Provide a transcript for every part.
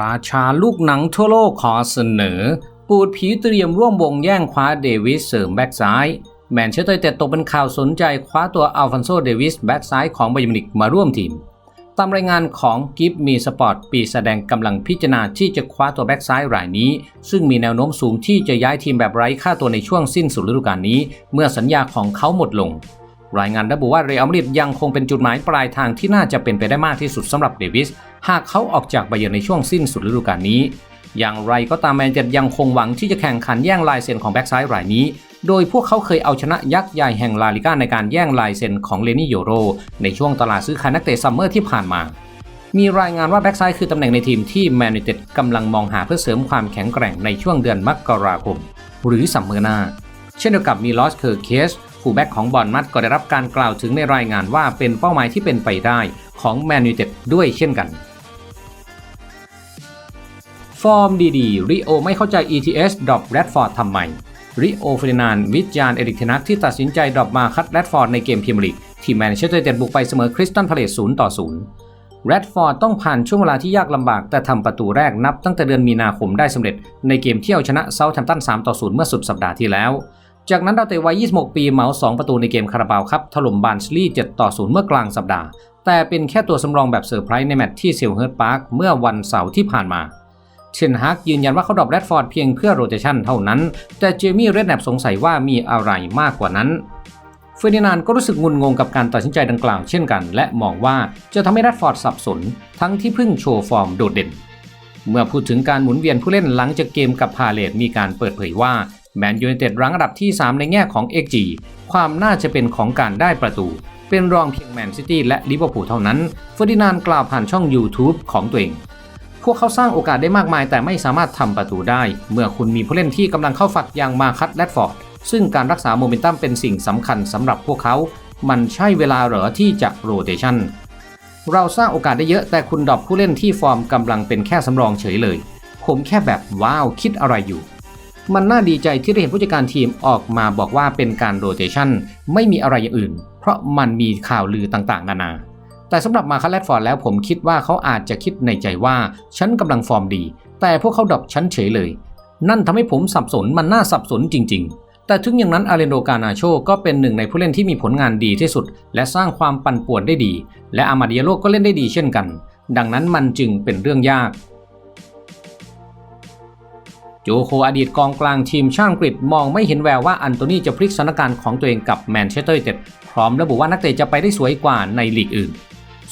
ราชาลูกหนังทั่วโลกขอเสนอ ปูดผีเตรียมร่วมวงแย่งคว้าเดวิสเสริมแบ็กซ้าย แมนเชสเตอร์ยูไนเต็ดตกเป็นข่าวสนใจคว้าตัวอัลฟอนโซเดวิสแบ็กซ้ายของบายร์นมิวนิกมาร่วมทีม ตามรายงานของกิฟมีสปอร์ตปีแสดงกำลังพิจารณาที่จะคว้าตัวแบ็กซ้ายรายนี้ ซึ่งมีแนวโน้มสูงที่จะย้ายทีมแบบไร้ค่าตัวในช่วงสิ้นสุดฤดูกาลนี้ เมื่อสัญญาของเขาหมดลง รายงานระบุว่าเรอัลมาดริดยังคงเป็นจุดหมายปลายทางที่น่าจะเป็นไปได้มากที่สุดสำหรับเดวิส หากเขาออกจากไบาเยอร์ในช่วงสิ้นสุดฤดูกาลนี้ อย่างไรก็ตามแมนเชสเตอร์ยังคงหวังที่จะแข่งขันแย่งลายเซ็นของแบ็กซ้ายรายนี้ โดยพวกเขาเคยเอาชนะยักษ์ใหญ่แห่งลาลิก้าในการแย่งลายเซ็นของเลนี่โยโร ในช่วงตลาดซื้อขายนักเตะซัมเมอร์ที่ผ่านมามีรายงานว่าแบ็กซ้ายคือตำแหน่งในทีมที่แมนยูไนเต็ดกำลังมองหาเพื่อเสริมความแข็งแกร่งในช่วงเดือนมกราคม หรือซัมเมอร์หน้าเช่นเดียวกับมีลอสเคอร์เคส ผู้แบ็กของบอลมัดก็ได้รับการกล่าวถึงในรายงานว่าเป็นเป้าหมายที่เป็นไปได้ของแมนยูเต็ดด้วยเช่นกัน ฟอร์มดีๆริโอไม่เข้าใจ ETS ดรอปแรดฟอร์ดทำไมริโอเฟรนานวิจารณ์เอริกเทนักที่ตัดสินใจดรอปมาคัดแรดฟอร์ดในเกมพรีเมียร์ลีกที่แมนเชสเตอร์ยูไนเต็ดบุกไปเสมอคริสตันพาเลซ0ต่อ0แรดฟอร์ดต้องผ่านช่วงเวลาที่ยากลำบากแต่ทำประตูแรกนับตั้งแต่เดือนมีนาคมได้สำเร็จ ในเกมที่เอาชนะเซาท์แฮมป์ตัน3ต่อ0เมื่อสุดสัปดาห์ที่แล้ว จากนั้นดาวเตะวัย 26 ปีเหมา2ประตูในเกมคาราบาวครับถล่มบาร์นสลีย์7ต่อ 0 เมื่อกลางสัปดาห์ แต่เป็นแค่ตัวสำรองแบบเซอร์ไพรส์ในแมตช์ที่เซลเฮิร์ตพาร์คเมื่อวันเสาร์ที่ผ่านมาเชนฮักยืนยันว่าเขาดรอปแรดฟอร์ดเพียงเพื่อโรเตชันเท่านั้น แต่เจมี่เรดแนบสงสัยว่ามีอะไรมากกว่านั้นเฟอร์ดินานก็รู้สึกงุนงงกับการตัดสินใจดังกล่าวเช่นกัน และมองว่าจะทำให้แรดฟอร์ดสับสน ทั้งที่เพิ่งโชว์ฟอร์มโดดเด่น เมื่อพูดถึงการหมุนเวียนผู้เล่นหลังจากเกมกับพาเลตมีการเปิดเผยว่า แมนยูไนเต็ดรั้งอันดับที่ 3 ในแง่ของ XG ความน่าจะเป็นของการได้ประตู เป็นรองเพียงแมนซิตี้และลิเวอร์พูลเท่านั้นเฟอร์ดินานด์กล่าวผ่านช่อง YouTube ของตัวเอง พวกเขาสร้างโอกาสได้มากมายแต่ไม่สามารถทำประตูได้ เมื่อคุณมีผู้เล่นที่กำลังเข้าฝักอย่างมาคัตแรดฟอร์ดซึ่งการรักษาโมเมนตัมเป็นสิ่งสำคัญสำหรับพวกเขา มันใช่เวลาเหรอที่จะโรเตชันเราสร้างโอกาสได้เยอะแต่คุณดรอปผู้เล่นที่ฟอร์มกำลังเป็นแค่สำรองเฉยเลย ผมแค่แบบว้าวคิดอะไรอยู่ มันน่าดีใจที่ได้เห็นผู้จัดการทีมออกมาบอกว่าเป็นการโรเตชันไม่มีอะไรอย่างอื่น เพราะมันมีข่าวลือต่างๆ นานา แต่สำหรับมาคัลแรดฟอร์ดแล้วผมคิดว่าเขาอาจจะคิดในใจว่าฉันกำลังฟอร์มดี แต่พวกเขาดรอปฉันเฉยเลย นั่นทำให้ผมสับสนมันน่าสับสนจริง ๆแต่ถึงอย่างนั้นอาเรนโดกานาโชก็เป็นหนึ่งในผู้เล่นที่มีผลงานดีที่สุด และสร้างความปั่นป่วนได้ดี และอามาเดียโลก็เล่นได้ดีเช่นกัน ดังนั้นมันจึงเป็นเรื่องยาก โจโคอดีตกองกลางทีมชาติอังกฤษมองไม่เห็นแววว่าอันโตนีจะพลิกสถานการณ์ของตัวเองกับแมนเชสเตอร์ยูไนเต็ดพร้อมระบุว่านักเตะจะไปได้สวยกว่าในลีกอื่น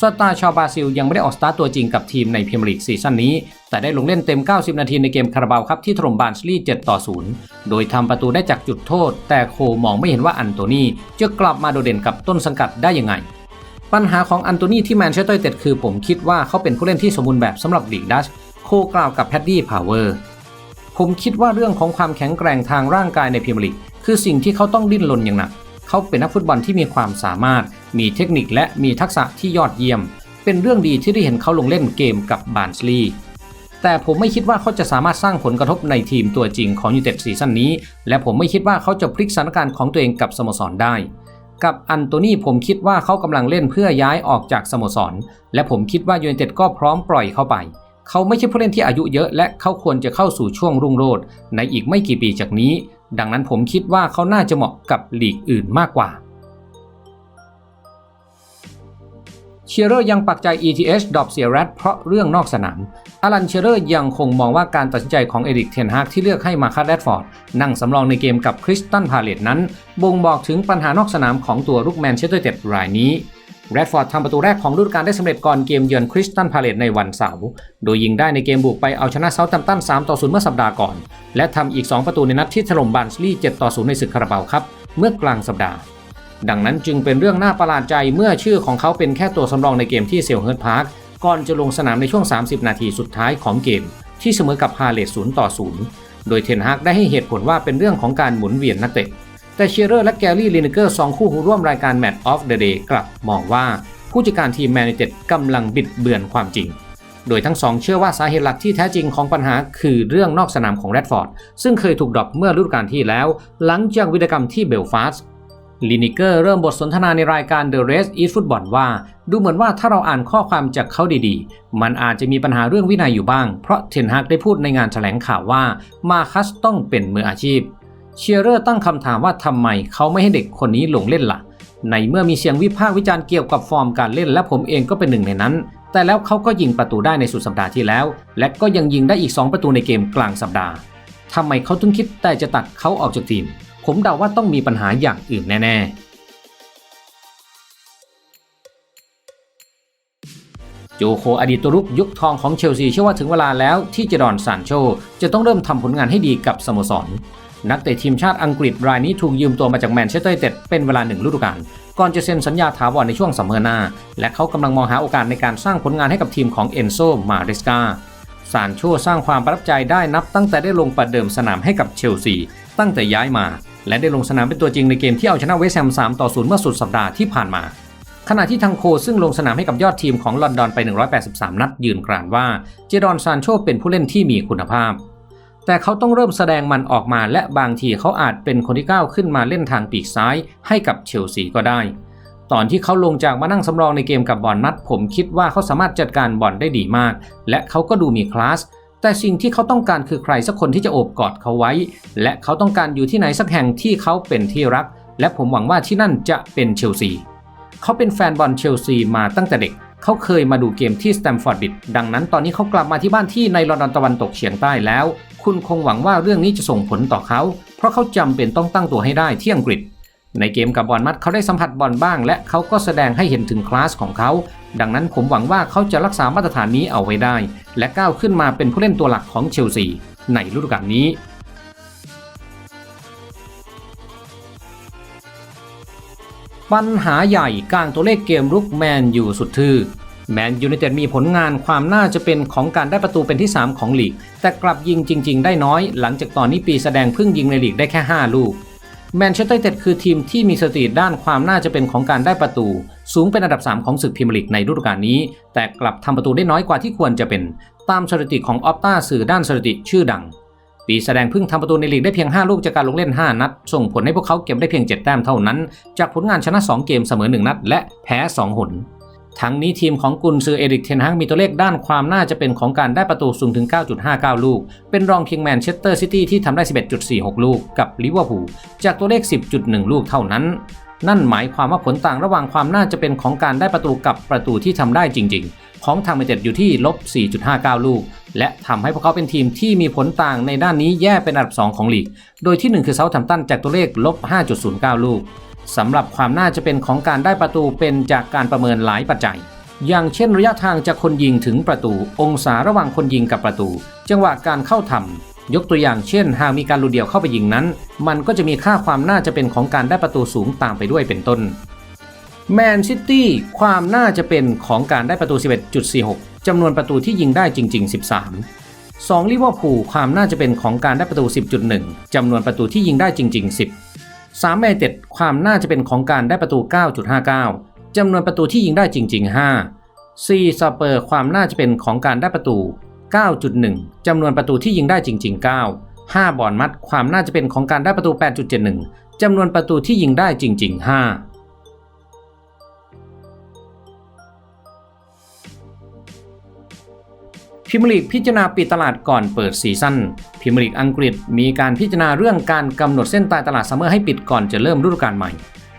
สตาร์ชาวบราซิลยังไม่ได้ออกสตาร์ตัวจริงกับทีมในพรีเมียร์ลีกซีซั่นนี้ แต่ได้ลงเล่นเต็ม 90 นาทีในเกมคาราบาวครับที่ถล่มบาร์นสลีย์7ต่อ 0 โดยทำประตูได้จากจุดโทษ แต่โคมองไม่เห็นว่าอันโตนีจะกลับมาโดดเด่นกับต้นสังกัดได้ยังไง ปัญหาของอันโตนีที่แมนเชสเตอร์ยูไนเต็ดคือผมคิดว่าเขาเป็นผู้เล่นที่สมบูรณ์แบบสำหรับลีกดัชโคกล่าวกับแพดดี้พาวเวอร์ ผมคิดว่าเรื่องของความแข็งแกร่งทางร่างกายในพรีเมียร์ลีกคือสิ่งที่เขาต้องดิ้นรนอย่างหนัก เขาเป็นนักฟุตบอลที่มีความสามารถ มีเทคนิคและมีทักษะที่ยอดเยี่ยม เป็นเรื่องดีที่ได้เห็นเขาลงเล่นเกมกับบาร์นสลีย์แต่ผมไม่คิดว่าเขาจะสามารถสร้างผลกระทบในทีมตัวจริงของยูไนเต็ดซีซั่นนี้ และผมไม่คิดว่าเขาจะพลิกสถานการณ์ของตัวเองกับสโมสรได้ กับอันโตนีผมคิดว่าเขากำลังเล่นเพื่อย้ายออกจากสโมสร และผมคิดว่ายูไนเต็ดก็พร้อมปล่อยเข้าไป เขาไม่ใช่ผู้เล่นที่อายุเยอะ และเขาควรจะเข้าสู่ช่วงรุ่งโรจน์ในอีกไม่กี่ปีจากนี้ ดังนั้นผมคิดว่าเขาน่าจะเหมาะกับลีกอื่นมากกว่าเชียร์เรอร์ยังปักใจ ETH ดรอปเสียแรดเพราะเรื่องนอกสนามอลันเชียร์เรอร์ยังคงมองว่าการตัดสินใจของเอริกเทนฮากที่เลือกให้มาคัตแรดฟอร์ด นั่งสำรองในเกมกับคริสตันพาเลตนั้น บ่งบอกถึงปัญหานอกสนามของตัวลูกแมนเชสเตอร์เต็ดรายนี้ แรดฟอร์ดทำประตูแรกของฤดูกาลได้สำเร็จก่อนเกมเยือนคริสตันพาเลตในวันเสาร์โดยยิงได้ในเกมบุกไปเอาชนะเซาท์แฮมตัน3ต่อ0เมื่อสัปดาห์ก่อน และทำอีก 2 ประตูในนัดที่ถล่มบานสลีย์7ต่อ0ในศึกคาราบาวครับเมื่อกลางสัปดาห์ ดังนั้นจึงเป็นเรื่องน่าประหลาดใจเมื่อชื่อของเขาเป็นแค่ตัวสำรองในเกมที่เซลเฮิร์ตพาร์คก่อนจะลงสนามในช่วง 30 นาทีสุดท้ายของเกม ที่เสมอกับพาเลต0ต่อ0โดยเทนฮากได้ให้เหตุผลว่าเป็นเรื่องของการหมุนเวียนนักเตะ แต่เชียร์เรอร์และแกลลี่ลินเกอร์สองคู่หูร่วมรายการ Match of the Day กลับมองว่าผู้จัดการทีมแมนยูเต็ดกำลังบิดเบือนความจริง โดยทั้งสองเชื่อว่าสาเหตุหลักที่แท้จริงของปัญหาคือเรื่องนอกสนามของแรดฟอร์ด ซึ่งเคยถูกดรอปเมื่อฤดูกาลที่แล้ว หลังจากวิรกรรมที่เบลฟาสต์ลินิเกอร์เริ่มบทสนทนาในรายการ The Race is Football ว่า ดูเหมือนว่าถ้าเราอ่านข้อความจากเขาดีๆ มันอาจจะมีปัญหาเรื่องวินัยอยู่บ้าง เพราะเทนฮากได้พูดในงานแถลงข่าวว่ามาคัสต้องเป็นมืออาชีพ เชียร์เรอร์ตั้งคำถามว่าทำไมเขาไม่ให้เด็กคนนี้ลงเล่นละ่ะ ในเมื่อมีเสียงวิพากษ์วิจารณ์เกี่ยวกับฟอร์มการเล่น และผมเองก็เป็นหนึ่งในนั้น แต่แล้วเขาก็ยิงประตูได้ในสุดสัปดาห์ที่แล้ว และก็ยังยิงได้อีก 2 ประตูในเกมกลางสัปดาห์ทำไมเขาถึงคิดแต่จะตัดเขาออกจากทีม ผมเดาว่าต้องมีปัญหาอย่างอื่นแน่ ๆ โจโคอดีตตัวรุกยุคทองของเชลซีเชื่อว่าถึงเวลาแล้วที่เจดอนซานโช จะต้องเริ่มทำผลงานให้ดีกับสโมสร นักเตะทีมชาติอังกฤษรายนี้ถูกยืมตัวมาจากแมนเชสเตอร์ยูไนเต็ดเป็นเวลาหนึ่งฤดูกาลก่อนจะเซ็นสัญญาถาวรในช่วงซัมเมอร์หน้าและเขากำลังมองหาโอกาสในการสร้างผลงานให้กับทีมของเอนโซมาเรสกาซานโชสร้างความประทับใจได้นับตั้งแต่ได้ลงประเดิมสนามให้กับเชลซีตั้งแต่ย้ายมา และได้ลงสนามเป็นตัวจริงในเกมที่เอาชนะเวสต์แฮม3ต่อ0เมื่อสุดสัปดาห์ที่ผ่านมา ขณะที่ทางโคซึ่งลงสนามให้กับยอดทีมของลอนดอนไป 183 นัดยืนกรานว่า เจดอนซานโชเป็นผู้เล่นที่มีคุณภาพ แต่เขาต้องเริ่มแสดงมันออกมาและบางทีเขาอาจเป็นคนที่ก้าวขึ้นมาเล่นทางปีกซ้ายให้กับเชลซีก็ได้ ตอนที่เขาลงจากมานั่งสำรองในเกมกับบอลนัด ผมคิดว่าเขาสามารถจัดการบอลได้ดีมาก และเขาก็ดูมีคลาสแต่สิ่งที่เขาต้องการคือใครสักคนที่จะโอบกอดเขาไว้ และเขาต้องการอยู่ที่ไหนสักแห่งที่เขาเป็นที่รัก และผมหวังว่าที่นั่นจะเป็นเชลซีเขาเป็นแฟนบอลเชลซีมาตั้งแต่เด็กเขาเคยมาดูเกมที่สแตมฟอร์ดบิดดังนั้นตอนนี้เขากลับมาที่บ้านที่ในลอนดอนตะวันตกเฉียงใต้แล้ว คุณคงหวังว่าเรื่องนี้จะส่งผลต่อเขา เพราะเขาจำเป็นต้องตั้งตัวให้ได้ที่อังกฤษ ในเกมกับบอลมัดเขาได้สัมผัสบอลบ้าง และเขาก็แสดงให้เห็นถึงคลาสของเขา ดังนั้นผมหวังว่าเขาจะรักษามาตรฐานนี้เอาไว้ได้ และก้าวขึ้นมาเป็นผู้เล่นตัวหลักของเชลซีในฤดูกาลนี้ปัญหาใหญ่กลางตัวเลขเกมรุกแมนอยู่สุดทื่อ แมนยูไนเต็ดมีผลงานความน่าจะเป็นของการได้ประตูเป็นที่ 3 ของลีก แต่กลับยิงจริง ๆ ได้น้อย หลังจากตอนนี้ปีแสดงเพิ่งยิงในลีกได้แค่ 5 ลูกแมนเชสเตอร์ยูไนเต็ดคือทีมที่มีสถิติด้านความน่าจะเป็นของการได้ประตู สูงเป็นอันดับ 3 ของศึกพรีเมียร์ลีกในฤดูกาลนี้ แต่กลับทำประตูได้น้อยกว่าที่ควรจะเป็น ตามสถิติของออฟต้าสื่อด้านสถิติชื่อดัง ปีแสดงเพิ่งทำประตูในลีกได้เพียง 5 ลูกจากการลงเล่น 5 นัด ส่งผลให้พวกเขาเก็บได้เพียง 7 แต้มเท่านั้น จากผลงานชนะ 2 เกมเสมอ 1 นัด และแพ้ 2 หน ทั้งนี้ทีมของกุนซือเอริกเทนฮักมีตัวเลขด้านความน่าจะเป็นของการได้ประตูสูงถึง 9.59 ลูก เป็นรองเพียงแมนเชสเตอร์ซิตี้ที่ทำได้ 11.46 ลูกกับลิเวอร์พูลจากตัวเลข 10.1 ลูกเท่านั้น นั่นหมายความว่าผลต่างระหว่างความน่าจะเป็นของการได้ประตูกับประตูที่ทำได้จริง ๆ ของทางเมเต็ดอยู่ที่ลบ 4.59 ลูก และทำให้พวกเขาเป็นทีมที่มีผลต่างในด้านนี้แย่เป็นอันดับ 2 ของลีก โดยที่ 1 คือเซาท์แฮมป์ตันจากตัวเลขลบ 5.09 ลูก สำหรับความน่าจะเป็นของการได้ประตูเป็นจากการประเมินหลายปัจจัย อย่างเช่นระยะทางจากคนยิงถึงประตู องศาระหว่างคนยิงกับประตู จังหวะการเข้าทำยกตัวอย่างเช่น หากมีการลูเดียวเข้าไปยิงนั้น มันก็จะมีค่าความน่าจะเป็นของการได้ประตูสูงตามไปด้วยเป็นต้นแมนซิตี้ความน่าจะเป็นของการได้ประตู 11.46 จำนวนประตูที่ยิงได้จริง ๆ 13 2ลิเวอร์พูลความน่าจะเป็นของการได้ประตู 10.1 จำนวนประตูที่ยิงได้จริง ๆ 10 3แมนเต็ดความน่าจะเป็นของการได้ประตู 9.59 จำนวนประตูที่ยิงได้จริง ๆ 5 4สเปอร์ความน่าจะเป็นของการได้ประตู 9.1 จำนวนประตูที่ยิงได้จริง ๆ 9 5 บอลมัดความน่าจะเป็นของการได้ประตู 8.71 จำนวนประตูที่ยิงได้จริง ๆ 5พิมลีกพิจารณาปิดตลาดก่อนเปิดซีซั่น พิมลีกอังกฤษมีการพิจารณาเรื่องการกำหนดเส้นตายตลาดซัมเมอร์ให้ปิดก่อนจะเริ่มฤดูกาลใหม่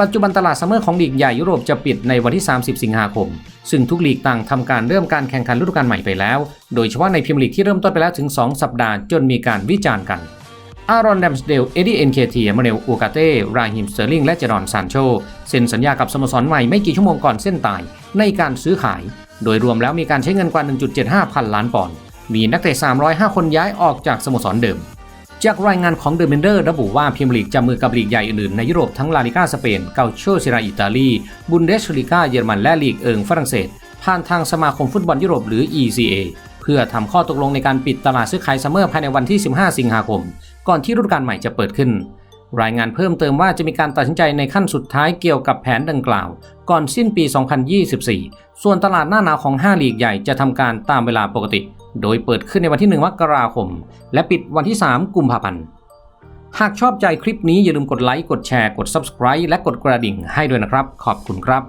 ปัจจุบันตลาดซัมเมอร์ของลีกใหญ่ยุโรปจะปิดในวันที่ 30 สิงหาคม ซึ่งทุกลีกต่างทำการเริ่มการแข่งขันฤดูกาลใหม่ไปแล้ว โดยเฉพาะในพิมลีกที่เริ่มต้นไปแล้วถึง 2 สัปดาห์จนมีการวิจารณ์กันอารอนแดมสเดล เอ็ดดี้เอ็นเคทีมาเนลอูกาเต้ ราฮิมสเตอร์ลิง และเจรอนซานโชเซ็นสัญญากับสโมสรใหม่ไม่กี่ชั่วโมงก่อนเส้นตายในการซื้อขาย โดยรวมแล้วมีการใช้เงินกว่า 1.75 พันล้านปอนด์ มีนักเตะ 305 คนย้ายออกจากสโมสรเดิม จากรายงานของเดอะเมนเดอร์ระบุว่าพรีเมียร์ลีกจะมือกับลีกใหญ่อื่นในยุโรปทั้งลาลิก้าสเปน เกาโชเซราอิตาลี บุนเดสลิก้าเยอรมันและลีกเอิงฝรั่งเศส ผ่านทางสมาคมฟุตบอลยุโรปหรือ ECA เพื่อทำข้อตกลงในการปิดตลาดซื้อขายซัมเมอร์ภายในวันที่ 15 สิงหาคม ก่อนที่ฤดูกาลใหม่จะเปิดขึ้นรายงานเพิ่มเติมว่าจะมีการตัดสินใจในขั้นสุดท้ายเกี่ยวกับแผนดังกล่าว ก่อนสิ้นปี 2024 ส่วนตลาดหน้าหนาวของ5ลีกใหญ่จะทำการตามเวลาปกติ โดยเปิดขึ้นในวันที่ 1 มกราคม และปิดวันที่ 3 กุมภาพันธ์ หากชอบใจคลิปนี้อย่าลืมกดไลค์ กดแชร์ กด Subscribe และกดกระดิ่งให้ด้วยนะครับ ขอบคุณครับ